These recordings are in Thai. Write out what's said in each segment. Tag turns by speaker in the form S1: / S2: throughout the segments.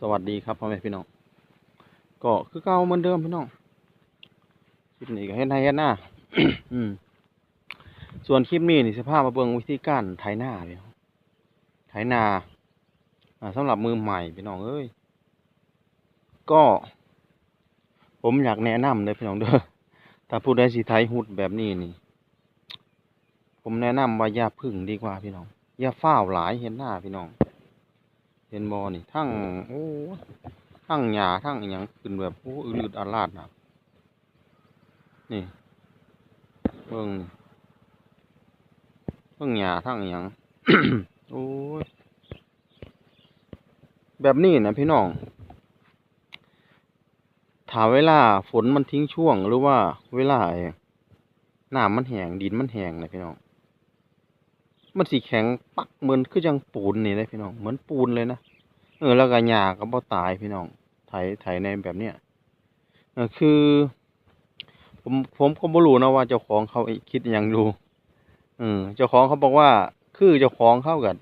S1: สวัสดีครับพ่อแม่พี่น้องก็คือเก่าเหมือนเดิมพี่น้องคลิปนี้ก็เฮ็ดให้เฮ็ดหน้าส่วนคลิปนี้นี่สภาพมาเบิ่งวิธีการไถนาพี่น้องไถนาอ่าสำหรับมือใหม่พี่น้องเอ้ยก็ ผมอยากแนะนำเลยพี่น้องเด้อถ้าผู้ใดสิไถหุดแบบนี้นี่ ผมแนะนำว่าอย่าพึ่งดีกว่าพี่น้องอย่าฟ้าหลายเห็นหน้าพี่น้อง เห็นบอนี่ทั้งโอ้ทั้งหญ้าทั้งอหยังขึ้นแบบโอ้อืดอาลาดนะนี่เบิ่งนี่ทั้งหญ้าทั้งอหยังโอ้ยแบบนี้นะพี่น้องถ้าเวลาฝนมันทิ้งช่วงหรือว่าเวลาไอ้น้ำมันแห้งดินมันแห้งนะพี่น้อง มันสีแข็งปักเหมือนคือจังปูนนี่เลยพี่น้องเหมือนปูนเลยนะเออแล้วก็หญ้าก็บ่ตายพี่น้องไถไถในแบบเนี้ยเออคือ ผมผมก็บ่รู้นะว่าเจ้าของเขาคิดอหยังอยู่เออเจ้าของเขาบอกว่า คือเจ้าของเขากัน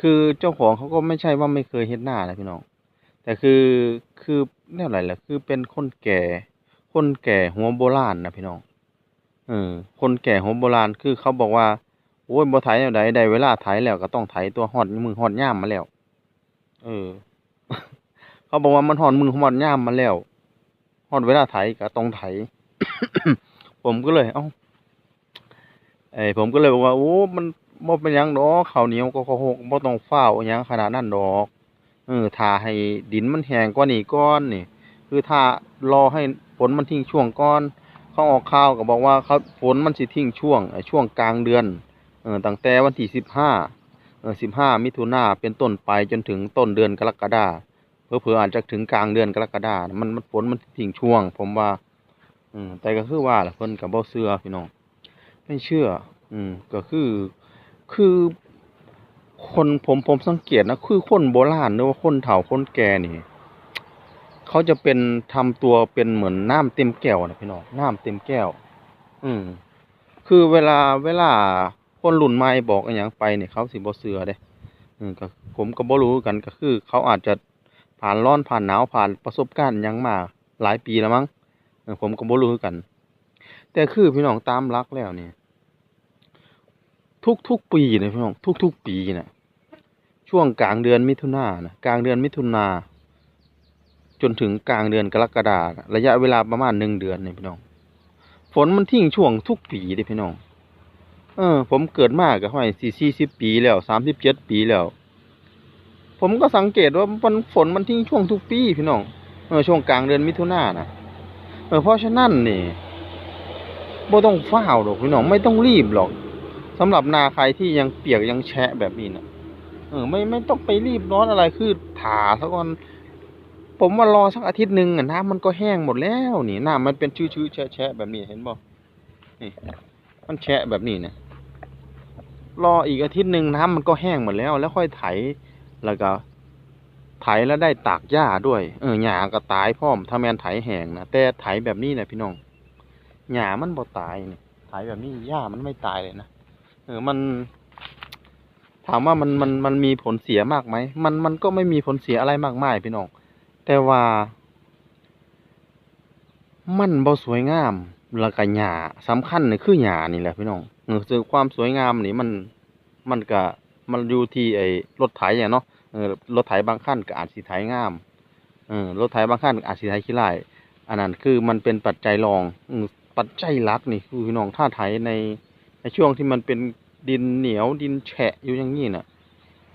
S1: คือเจ้าของเขาก็ไม่ใช่ว่าไม่เคยเฮ็ดหน้านะพี่น้อง แต่คือคือแนวไหนล่ะ คือเป็นคนแก่ คนแก่หัวโบราณนะพี่น้องเออคนแก่หัวโบราณคือเขาบอกว่า โอ้ยบ่ไถแนวใดได้เวลาไถแล้วก็ต้องไถตัวฮอดมือฮอดย่ามมาแล้ว เออ เขาบอกว่ามันฮอดมือฮอดย่ามมาแล้วฮอดเวลาไถก็ต้องไถ ผมก็เลย เอ้าเอ้ผมก็เลยบอกว่าโอ้มันบ่เป็นยังดอกข้าวเหนียวก็ข้าวหกบ่ต้องฟ้าอิหยังขนาดนั้นดอกเออถ้าให้ดินมันแห้งกว่านี้ก่อนนี่ คือถ้ารอให้ฝนมันทิ้งช่วงก่อนเขาออกข่าวก็บอกว่าเขาฝนมันสิทิ้งช่วงช่วงกลางเดือน เออตั้งแต่วันที่สิบห้าเออสิบห้ามิถุนาเป็นต้นไปจนถึงต้นเดือนกรกฎาเพื่อเผื่ออาจจะถึงกลางเดือนกรกฎามันมันฝนมันทิ้งช่วง ผมว่า อืมแต่ก็คือว่าล่ะเพิ่นก็บ่เชื่อพี่น้องไม่เชื่อ อืมก็คือคือคนผมผมสังเกตนะคือคนโบราณหรือว่าคนเฒ่าคนแก่นี่เขาจะเป็นทำตัวเป็นเหมือนน้ำเต็มแก้วนะพี่น้องน้ำเต็มแก้ว อืมคือเวลาเวลา คนรุ่นใหม่บอกอย่างไปเนี่ยเขาสิบ่เชื่อเด้อืมก็ผมก็บ่รู้กันก็คือ เขาอาจจะผ่านร้อนผ่านหนาวผ่านประสบการณ์ยังมาหลายปีแล้วมั้งผมก็บ่รู้กัน แต่คือพี่น้องตามหลักแล้วเนี่ย ทุกๆปีเนี่ยพี่น้องทุกๆปีนะช่วงกลางเดือนมิถุนายนะกลางเดือนมิถุนาจนถึงกลางเดือนกรกฎาน่ะระยะเวลาประมาณหนึ่งเดือนเนี่ยพี่น้อง ฝนมันทิ้งช่วงทุกปีเด้พี่น้อง เออ ผมเกิดมาก็ห้อยสี่สี่สิบปีแล้วสามสิบเจ็ดปีแล้ว ผมก็สังเกตว่ามันฝนมันทิ้งช่วงทุกปีพี่น้องเออช่วงกลางเดือนมิถุนายนนะเออเพราะฉะนั้นนี่บ่ต้องฟ้าหรอกพี่น้องไม่ต้องรีบหรอกสำหรับนาใครที่ยังเปียกยังแฉะแบบนี้นะเออ ไม่ไม่ต้องไปรีบร้อนอะไรคือถาซะก่อนผมว่ารอสักอาทิตย์หนึ่งน้ำมันก็แห้งหมดแล้วนี่น้ำมันเป็นชื้อๆแฉะๆแบบนี้เห็นบ่นี่มันแฉะแบบนี้เนี่ย รออีกอาทิตย์หนึ่งน้ำมันก็แห้งหมดแล้ว แล้วค่อยไถแล้วก็ ไถแล้วได้ตากหญ้าด้วย เออหญ้าก็ตายพร้อมถ้าแมนไถแห้งนะแต่ไถแบบนี้นะพี่น้องหญ้ามันบ่ตายนี่ไถแบบนี้หญ้ามันไม่ตายเลยนะเออมันถามว่ามันมันมันมีผลเสียมากไหม มันมันก็ไม่มีผลเสียอะไรมากมายพี่น้อง แต่ว่า มันบ่สวยงาม แล้วก็หญ้าสำคัญนี่คือหญ้านี่แหละพี่น้องเออซึ่งความสวยงามนี่มันมันก็มันอยู่ที่ไอ้รถไถอะเนาะเออรถไถบางคันก็อาจสิไถงามเออรถไถบางคันก็อาจสิไถขี้ไร่อันนั้นคือมันเป็นปัจจัยรองปัจจัยหลักนี่คือพี่น้องถ้าไถในในช่วงที่มันเป็นดินเหนียวดินแฉะอยู่อย่างนี้น่ะ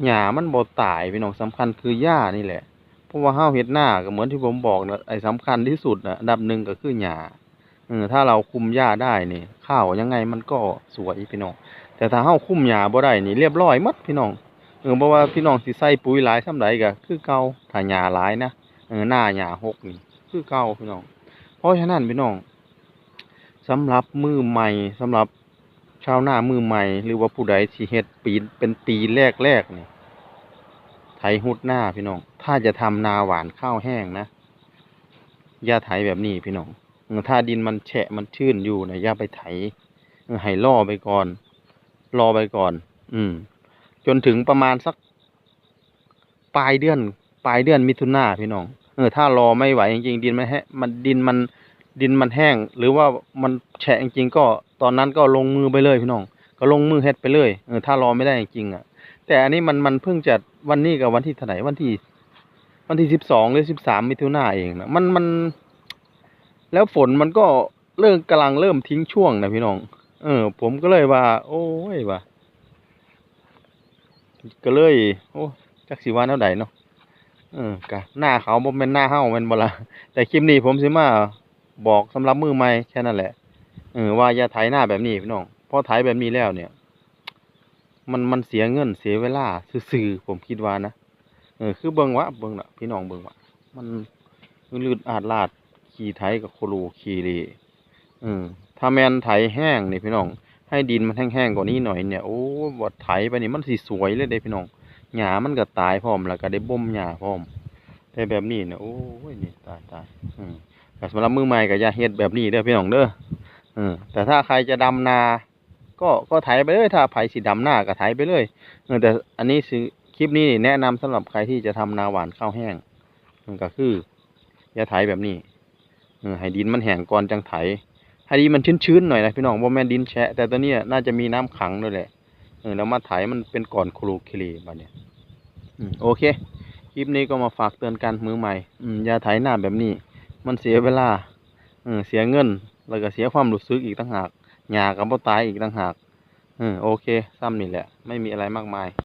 S1: หญ้ามันบ่ตายพี่น้องสำคัญคือหญ้านี่แหละเพราะว่าห้าวเฮ็ดหน้าก็เหมือนที่ผมบอกนะไอ้สำคัญที่สุดน่ะดับหนึ่งก็คือหญ้า เออถ้าเราคุมหญ้าได้นี่ข้าวยังไงมันก็สวยพี่น้อง แต่ถ้าเฮาคุมหญ้าบ่ได้นี่เรียบร้อยหมดพี่น้องเออบ่ว่าพี่น้องสิใส่ปุ๋ยหลายส่ำใดก็คือเก่าถ้าหญ้าหลายนะเออหน้าหญ้าหกนี่คือเก่าพี่น้อง เพราะฉะนั้นพี่น้องสำหรับมือใหม่สำหรับชาวหน้ามือใหม่ หรือว่าผู้ใดสิเฮ็ดปีเป็นปีแรกๆนี่ไถฮุดหน้าพี่น้อง ถ้าจะทำนาหวานข้าวแห้งนะอย่าไถแบบนี้พี่น้อง ถ้าดินมันแฉะมันชื้นอยู่นะอย่าไปไถให้ล่อไปก่อน รอไปก่อน อืม จนถึงประมาณสัก ปลายเดือนปลายเดือนมิถุนาพี่น้อง เออ ถ้ารอไม่ไหวจริงๆดินมันแห้มันดินมันดินมันแห้ง หรือว่ามันแฉะจริงๆก็ตอนนั้นก็ลงมือไปเลยพี่น้อง ก็ลงมือเฮ็ดไปเลยเออถ้ารอไม่ได้จริงๆอะ แต่อันนี้มันมันเพิ่งจะวันนี้กับวันที่เท่าไหร่วันที่ วันที่สิบสองหรือสิบสามมิถุนาเองนะมันมัน แล้วฝนมันก็เริ่มกำลังเริ่มทิ้งช่วงนะพี่น้อง เออ ผมก็เลยว่า โอ้ยว่าก็เลย โอ้จักสิว่าแนวใดเนาะเออกะหน้าเขาบ่แม่นหน้าเฮาแม่นบล่ะแต่คลิปนี้ผมสิมาบอกสำหรับมือใหม่แค่นั้นแหละเออว่าอย่าไถหน้าแบบนี้พี่น้องเพราะไถแบบนี้แล้วเนี่ย มันมันเสียเงินเสียเวลาซื่อๆผมคิดว่านะเออคือเบิ่งวะเบิ่งน่ะพี่น้องเบิ่งวะมันลืดอาดลาด ขี่ไถกับโคโลขี่ดีเออถ้าแมนไถแห้งนี่พี่น้อง ให้ดินมันแห้งๆกว่านี้หน่อยเนี่ยโอ้บ่ไถไปนี่มันสิสวยเลยเด้พี่น้องหญ้ามันก็ตายพร้อมแล้วก็ได้บ่มหญ้าพร้อม แต่แบบนี้เนี่ยโอ้ยนี่ตายตายอืมแต่สำหรับมือใหม่ก็อย่าเฮ็ดแบบนี้เด้อพี่น้องเด้อเออแต่ถ้าใครจะดำนา ก็ก็ไถไปเลยถ้าไผสิดำหน้าก็ไถไปเลยเออแต่อันนี้คือคลิปนี้แนะนำสำหรับใครที่จะทำนาหวานข้าวแห้งมันก็คืออย่าไถแบบนี้ ให้ดินมันแห้งก่อนจังไถให้ดินมันชื้นๆหน่อยนะพี่น้องบ่แม่ดินแฉะแต่ตัวนี้น่าจะมีน้ำขังด้วยแหละเออแล้วมาไถมันเป็นก่อนโครูคลีบัดเนี้ยอโอเค คลิปนี้ก็มาฝากเตือนกันมือใหม่อย่าไถหน้าแบบนี้ มันเสียเวลาเออเสียเงิน แล้วก็เสียความรู้สึกอีกต่างหากหญ้าก็บ่ตายอีกต่างหากเออโอเคซ้ำนี่แหละ ไม่มีอะไรมากมาย